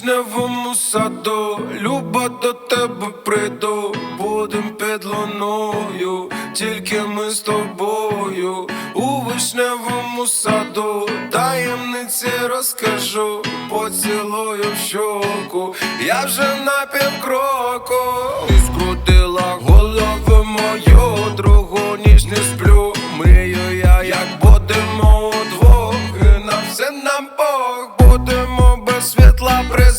Вишневому саду, люба до тебе прийду, будем під луною, тільки ми з тобою, у вишневому саду, таємниці розкажу, поцілую в щоку, я вже на півкроку,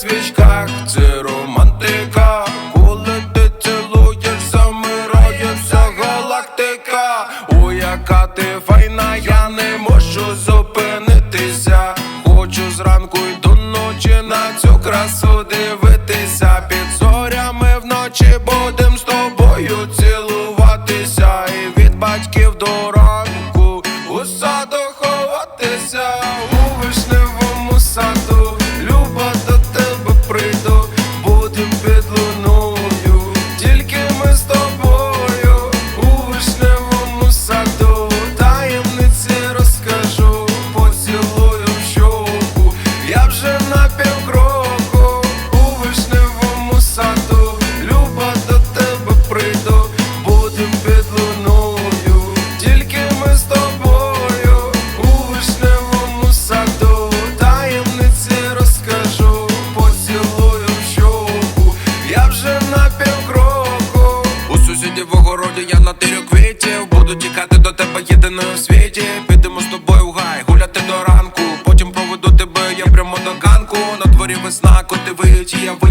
свічках. Це романтика, коли ти цілуєш, замирає вся галактика. О, яка ти файна, я не можу зупинитися. Хочу зранку й до ночі на цю красу дивитися. Під зорями вночі будем з тобою цілуватися. І від батьків до ранку у саду ховатися єдиною в світі. Підемо з тобою в гай, гуляти до ранку. Потім проведу тебе, я прямо до ганку. На дворі весна, коти виють, я вию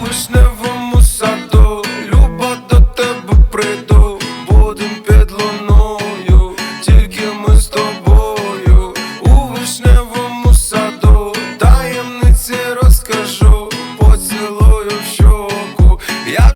was never